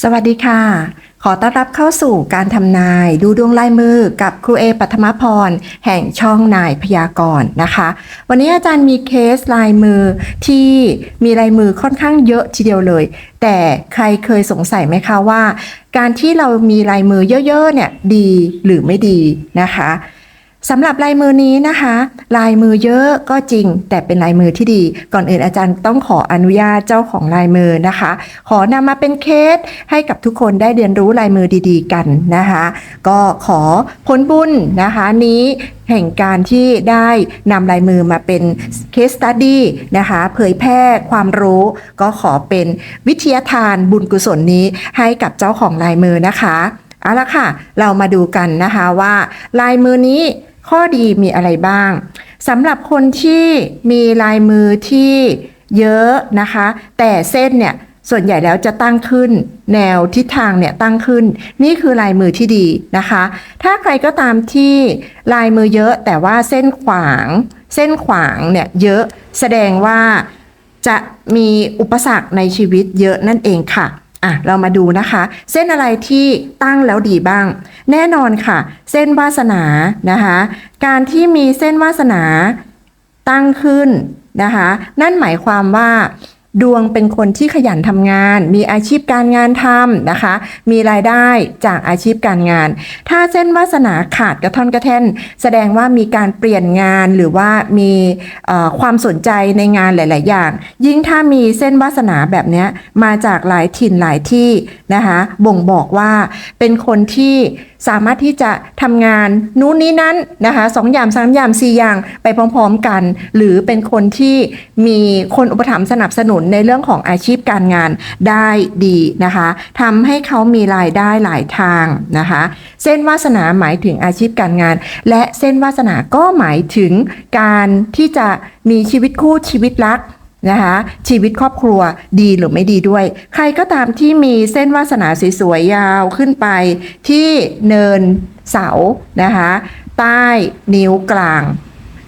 สวัสดีค่ะ ขอต้อนรับเข้าสู่การทำนายดูดวงลายมือกับครูเอปัทมพร แห่งช่องนายพยากรณ์นะคะ วันนี้อาจารย์มีเคสลายมือที่มีลายมือค่อนข้างเยอะทีเดียวเลย แต่ใครเคยสงสัยไหมคะว่า การที่เรามีลายมือเยอะๆเนี่ยดีหรือไม่ดีนะคะ สำหรับลายมือนี้นะคะ ลายมือเยอะก็จริง แต่เป็นลายมือที่ดี ก่อนอื่นอาจารย์ต้องขออนุญาตเจ้าของลายมือนะคะ ขอนำมาเป็นเคสให้กับทุกคนได้เรียนรู้ลายมือดี ๆ กันนะคะ ก็ขอผลบุญนะคะนี้แห่งการที่ได้นำลายมือมาเป็นเคสตัดดี้นะคะเผยแพร่ความรู้ก็ขอเป็นวิทยาทานบุญกุศลนี้ให้กับเจ้าของลายมือนะคะเอาละค่ะ เรามาดูกันนะคะว่าลายมือนี้ ข้อดีมีอะไรบ้างสำหรับคนที่มีลายมือที่เยอะนะคะ แต่เส้นเนี่ยส่วนใหญ่แล้วจะตั้งขึ้น แนวทิศทางเนี่ยตั้งขึ้น นี่คือลายมือที่ดีนะคะ ถ้าใครก็ตามที่ลายมือเยอะแต่ว่าเส้นขวาง เส้นขวางเนี่ยเยอะแสดงว่าจะมีอุปสรรคในชีวิตเยอะนั่นเองค่ะ อะเรามาดูนะคะ เส้นอะไรที่ตั้งแล้วดีบ้าง แน่นอนค่ะ เส้นวาสนานะคะ การที่มีเส้นวาสนาตั้งขึ้นนะคะ นั่นหมายความว่า ดวงเป็นคนที่ขยันทำงาน มีอาชีพการงานทำนะคะ มีรายได้จากอาชีพการงาน ถ้าเส้นวาสนาขาดกระท่อนกระแท่น แสดงว่ามีการเปลี่ยนงานหรือว่ามีความสนใจในงานหลาย ๆ อย่าง ยิ่งถ้ามีเส้นวาสนาแบบนี้มาจากหลายถิ่นหลายที่นะคะ บ่งบอกว่าเป็นคนที่สามารถที่จะทำงานนู้นนี้นั้นนะคะสองอย่างสามอย่างสี่อย่างไปพร้อม ๆ กัน หรือเป็นคนที่มีคนอุปถัมภ์สนับสนุนในเรื่องของอาชีพการงานได้ดีนะคะทำให้เขามีรายได้หลายทางนะคะ เส้นวาสนาหมายถึงอาชีพการงาน และเส้นวาสนาก็หมายถึงการที่จะมีชีวิตคู่ชีวิตรักนะคะชีวิตครอบครัวดีหรือไม่ดีด้วย ใครก็ตามที่มีเส้นวาสนาสวยๆยาวขึ้นไป ที่เนินเสานะคะใต้นิ้วกลาง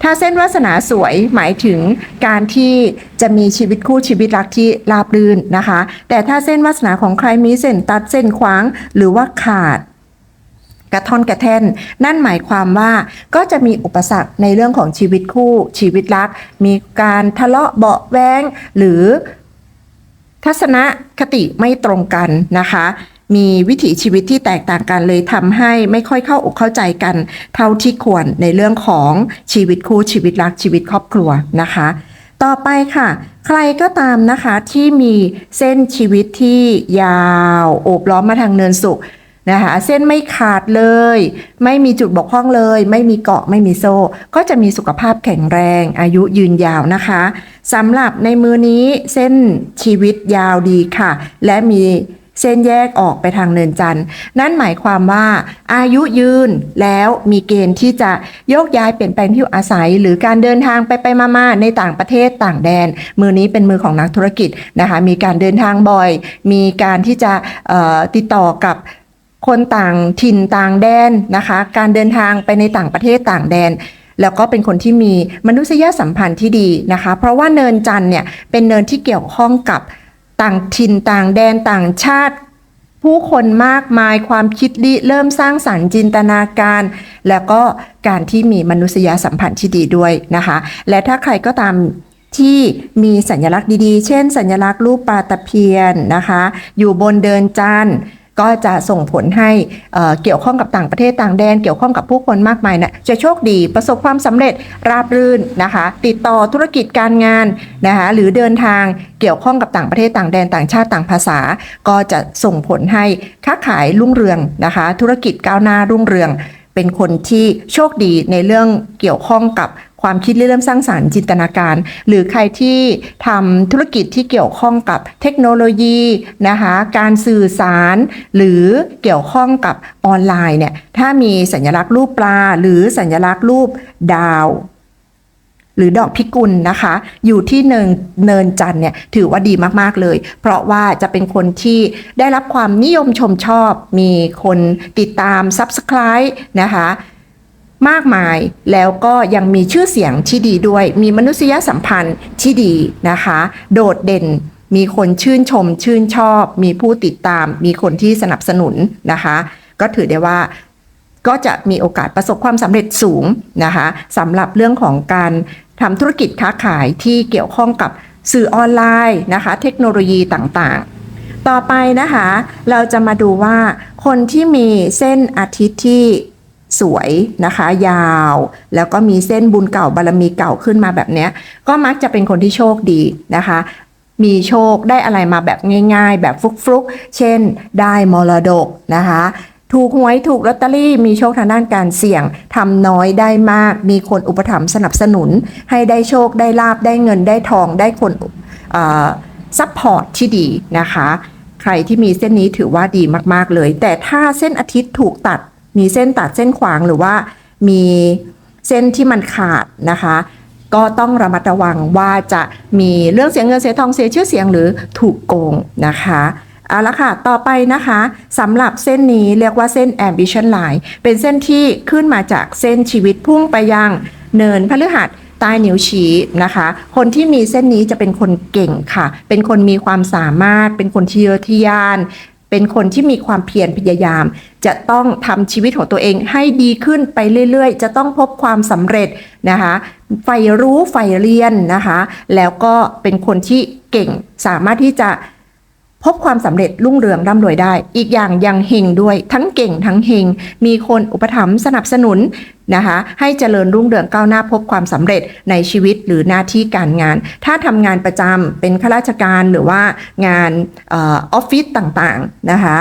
ถ้าเส้นวาสนาสวยหมายถึงการที่จะมีชีวิตคู่ชีวิตรักที่ราบรื่นนะคะ แต่ถ้าเส้นวาสนาของใครมีเส้นตัดเส้นขวางหรือว่าขาดกระท่อนกระแท่น นั่นหมายความว่าก็จะมีอุปสรรคในเรื่องของชีวิตคู่ชีวิตรัก มีการทะเลาะเบาะแว้งหรือทัศนคติไม่ตรงกันนะคะ มีวิถีชีวิตที่แตกต่างกันเลยทำให้ไม่ค่อยเข้าอกเข้าใจกัน เท่าที่ควรในเรื่องของชีวิตคู่ชีวิตรักชีวิตครอบครัวนะคะ ต่อไปค่ะ ใครก็ตามนะคะที่มีเส้นชีวิตที่ยาวโอบล้อมมาทางเนินสุขนะคะเส้นไม่ขาดเลย ไม่มีจุดบกพร่องเลย ไม่มีเกาะไม่มีโซ่ ก็จะมีสุขภาพแข็งแรง อายุยืนยาวนะคะสำหรับในมือนี้เส้นชีวิตยาวดีค่ะ และมี เส้นแยกออกไปทางเนินจันทร์นั่นหมายความว่าอายุยืนแล้วมีเกณฑ์ที่จะโยกย้ายเปลี่ยนแปลงที่อยู่อาศัย หรือการเดินทางไปไปมาๆในต่างประเทศต่างแดน มือนี้เป็นมือของนักธุรกิจนะคะมีการเดินทางบ่อย มีการที่จะติดต่อกับคนต่างถิ่นต่างแดนนะคะการเดินทางไปในต่างประเทศต่างแดนแล้วก็เป็นคนที่มีมนุษยสัมพันธ์ที่ดีนะคะ เพราะว่าเนินจันทร์เนี่ยเป็นเนินที่เกี่ยวข้องกับ ต่างถิ่นต่างแดนต่างชาติ ผู้คนมากมายความคิดริเริ่มสร้างสรรค์จินตนาการ แล้วก็การที่มีมนุษยสัมพันธ์ที่ดีด้วยนะคะ และถ้าใครก็ตามที่มีสัญลักษณ์ดีๆ เช่น สัญลักษณ์รูปปลาตะเพียนนะคะ อยู่บนเดินจันทร์ ก็จะส่งผลให้เเกี่ยวข้องกับต่างประเทศต่างแดน เกี่ยวข้องกับผู้คนมากมายนะจะโชคดีประสบความสำเร็จราบรื่นนะคะ ติดต่อธุรกิจการงานนะคะหรือเดินทางเกี่ยวข้องกับต่างประเทศต่างแดนต่างชาติต่างภาษา ก็จะส่งผลให้ค้าขายรุ่งเรืองนะคะ ธุรกิจก้าวหน้ารุ่งเรือง เป็นคนที่โชคดีในเรื่องเกี่ยวข้องกับ ความคิดเริ่มสร้างสารรค์จินตนาการ หรือใครที่ทำธุรกิจที่เกี่ยวข้องกับเทคโนโลยีนะคะการสื่อสาร หรือเกี่ยวข้องกับออนไลน์เนี่ยถ้ามีสัญลักษณ์รูปปลา หรือสัญลักษณ์รูปดาวหรือดอกพิกุลนะคะ อยู่ที่เนินเนินจันเนี่ยถือว่าดีมากๆเลย เพราะว่าจะเป็นคนที่ได้รับความนิยมชมชอบ มีคนติดตาม Subscribe นะคะ มากมาย แล้วก็ยังมีชื่อเสียงที่ดีด้วย มีมนุษยสัมพันธ์ที่ดีนะคะ โดดเด่นมีคนชื่นชมชื่นชอบ มีผู้ติดตาม มีคนที่สนับสนุนนะคะ ก็ถือได้ว่าก็จะมีโอกาสประสบความสำเร็จสูงนะคะสำหรับเรื่องของการทำธุรกิจค้าขายที่เกี่ยวข้องกับสื่อออนไลน์นะคะ เทคโนโลยีต่างๆ ต่อไปนะคะ เราจะมาดูว่าคนที่มีเส้นอาทิตย์ที่ สวยนะคะยาว แล้วก็มีเส้นบุญเก่าบารมีเก่าขึ้นมาแบบนี้ก็มักจะเป็นคนที่โชคดีนะคะ มีโชคได้อะไรมาแบบง่าย ๆ แบบฟลุกๆ เช่น ได้มรดกนะคะถูกหวยถูกลอตเตอรี่มีโชคทางด้านการเสี่ยงทำน้อยได้มาก มีคนอุปถัมภ์สนับสนุน ให้ได้โชคได้ลาบได้เงินได้ทองได้คนซัพพอร์ตที่ดีนะคะ ใครที่มีเส้นนี้ถือว่าดีมากๆเลย แต่ถ้าเส้นอาทิตย์ถูกตัด มีเส้นตัดเส้นขวางหรือว่ามีเส้นที่มันขาดนะคะ ก็ต้องระมัดระวังว่าจะมีเรื่องเสียเงินเสียทองเสียชื่อเสียงหรือถูกโกงนะคะเอาละค่ะ ต่อไปนะคะสำหรับเส้นนี้เรียกว่าเส้น ambition line เป็นเส้นที่ขึ้นมาจากเส้นชีวิตพุ่งไปยังเนินพฤหัสใต้นิ้วชี้นะคะ คนที่มีเส้นนี้จะเป็นคนเก่งค่ะ เป็นคนมีความสามารถ เป็นคนที่เยอะที่ยาน เป็นคนที่มีความเพียรพยายาม จะต้องทำชีวิตของตัวเองให้ดีขึ้นไปเรื่อยๆ จะต้องพบความสำเร็จนะคะใฝ่รู้ใฝ่เรียนนะคะ แล้วก็เป็นคนที่เก่งสามารถที่จะ พบความสำเร็จรุ่งเรืองร่ำรวยได้ อีกอย่างยังเฮงด้วยทั้งเก่งทั้งเฮงมีคนอุปถัมภ์สนับสนุนนะคะให้เจริญรุ่งเรืองก้าวหน้าพบความสำเร็จในชีวิตหรือหน้าที่การงาน ถ้าทำงานประจำเป็นข้าราชการหรือว่างานออฟฟิศต่างๆนะคะ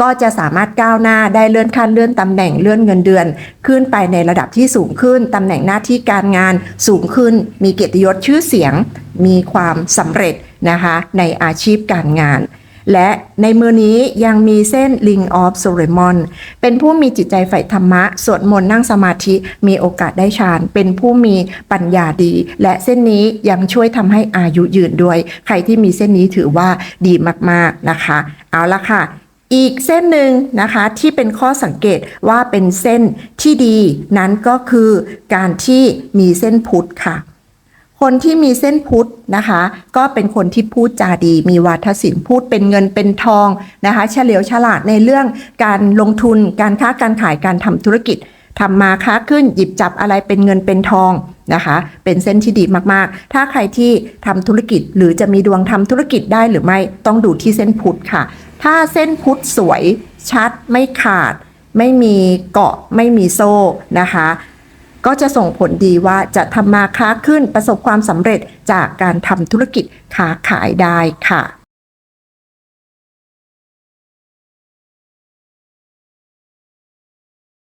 ก็จะสามารถก้าวหน้าได้เลื่อนขั้นเลื่อนตำแหน่งเลื่อนเงินเดือน ขึ้นไปในระดับที่สูงขึ้นตำแหน่งหน้าที่การงานสูงขึ้น มีเกียรติยศชื่อเสียง มีความสำเร็จ นะคะในอาชีพการงาน และในมือนี้ยังมีเส้น Ring of Solomon เป็นผู้มีจิตใจใฝ่ธรรมะ สวดมนต์นั่งสมาธิมีโอกาสได้ฌาน เป็นผู้มีปัญญาดี และเส้นนี้ยังช่วยทำให้อายุยืนด้วย ใครที่มีเส้นนี้ถือว่าดีมากๆนะคะ เอาละค่ะอีกเส้นหนึ่งนะคะที่เป็นข้อสังเกตว่าเป็นเส้นที่ดีนั้นก็คือการที่มีเส้นพุทธค่ะ คนที่มีเส้นพุทธนะคะ ก็เป็นคนที่พูดจาดี มีวาทศิลป์พูดเป็นเงินเป็นทองนะคะเฉลียวฉลาดในเรื่องการลงทุนการค้าการขายการทำธุรกิจทำมาค้าขึ้นหยิบจับอะไรเป็นเงินเป็นทองนะคะ เป็นเส้นที่ดีมากๆ ถ้าใครที่ทำธุรกิจหรือจะมีดวงทำธุรกิจได้หรือไม่ต้องดูที่เส้นพุทธค่ะ ถ้าเส้นพุทธสวยชัดไม่ขาด ไม่มีเกาะไม่มีโซ่นะคะ ก็จะส่งผลดีว่าจะทำมาค้าขึ้นประสบความสำเร็จจากการทำธุรกิจค้าขายได้ค่ะ